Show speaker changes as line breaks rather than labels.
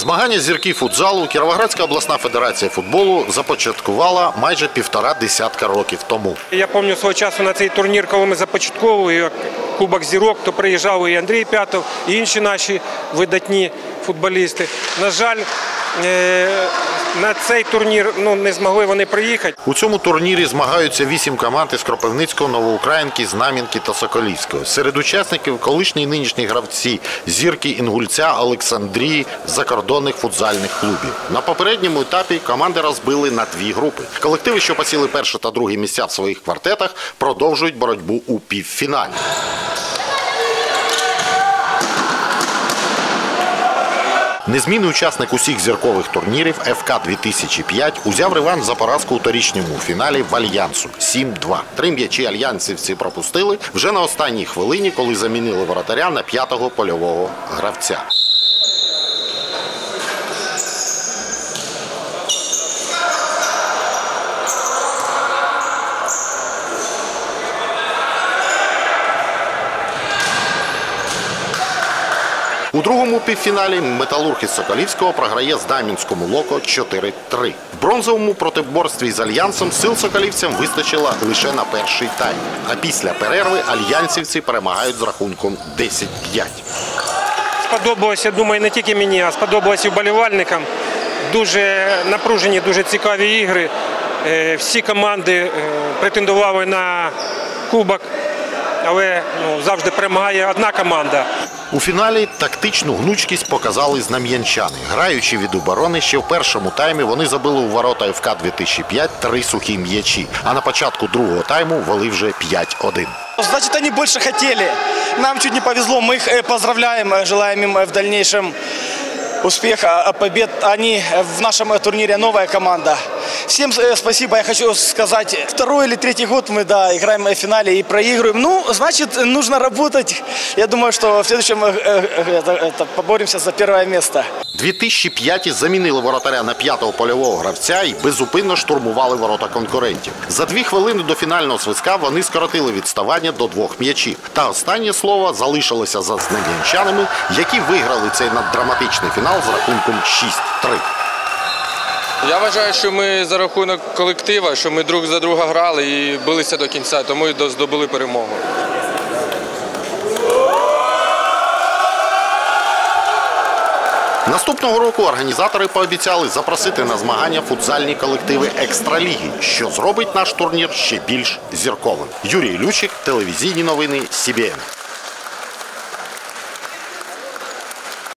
Змагання зірки футзалу Кіровоградська обласна федерація футболу започаткувала майже півтора десятка років тому.
Я пам'ятаю свого часу на цей турнір, коли ми започатковували Кубок зірок, то приїжджав і Андрій П'ятов, і інші наші видатні футболісти. На жаль, е, на цей турнір ну, не змогли вони приїхати.
У цьому турнірі змагаються вісім команд із Кропивницького, Новоукраїнки, Знам'янки та Соколівського. Серед учасників колишні і нинішні гравці зірки Інгульця, Олександрії, закордонних футзальних клубів. На попередньому етапі команди розбили на дві групи. Колективи, що посіли перше та друге місця в своїх квартетах, продовжують боротьбу у півфіналі. Незмінний учасник усіх зіркових турнірів ФК 2005 узяв реванш за поразку у торічньому фіналі в Альянсу 7-2. Три м'ячі альянсівці пропустили вже на останній хвилині, коли замінили воротаря на п'ятого польового гравця. У другому півфіналі металург Соколівського програє Знам'янському локо 4-3. В бронзовому протиборстві з альянсом сил соколівцям вистачило лише на перший тайм. А після перерви альянсівці перемагають з рахунком 10-5.
Сподобалося, я думаю, не тільки мені, а сподобалося і вболівальникам. Дуже напружені, дуже цікаві ігри. Е, Всі команди е, претендували на кубок, але ну, завжди перемагає одна команда.
У фіналі тактичну гнучкість показали знам'янчани. Граючи від оборони, ще в першому таймі вони забили у ворота ФК 2005 три сухі м'ячі. А на початку другого тайму вели вже 5-1.
Значит, они больше хотели. Нам чуть не повезло. Мы их э, поздравляем, э, желаем им э, в дальнейшем успеха, э, побед. Они э, в нашем э, турнире новая команда. Всем э, спасибо. Я хочу сказать, второй или третий год мы да, играем в финале и проигрываем. Ну, значит, нужно работать. Я думаю, что в следующем э, э, это- это, поборемся за первое место.
2005 замінили воротаря на п'ятого польового гравця і безупинно штурмували ворота конкурентів. За дві хвилини до фінального свистка вони скоротили відставання до двох м'ячів. Та останнє слово залишилося за знам'янчанами, які виграли цей наддраматичний фінал з рахунком 6-3.
Я вважаю, що ми за рахунок колектива, що ми друг за друга грали і билися до кінця, тому і здобули перемогу.
Наступного року організатори пообіцяли запросити на змагання футзальні колективи екстраліги, що зробить наш турнір ще більш зірковим. Юрій Лючик, телевізійні новини СІБІН.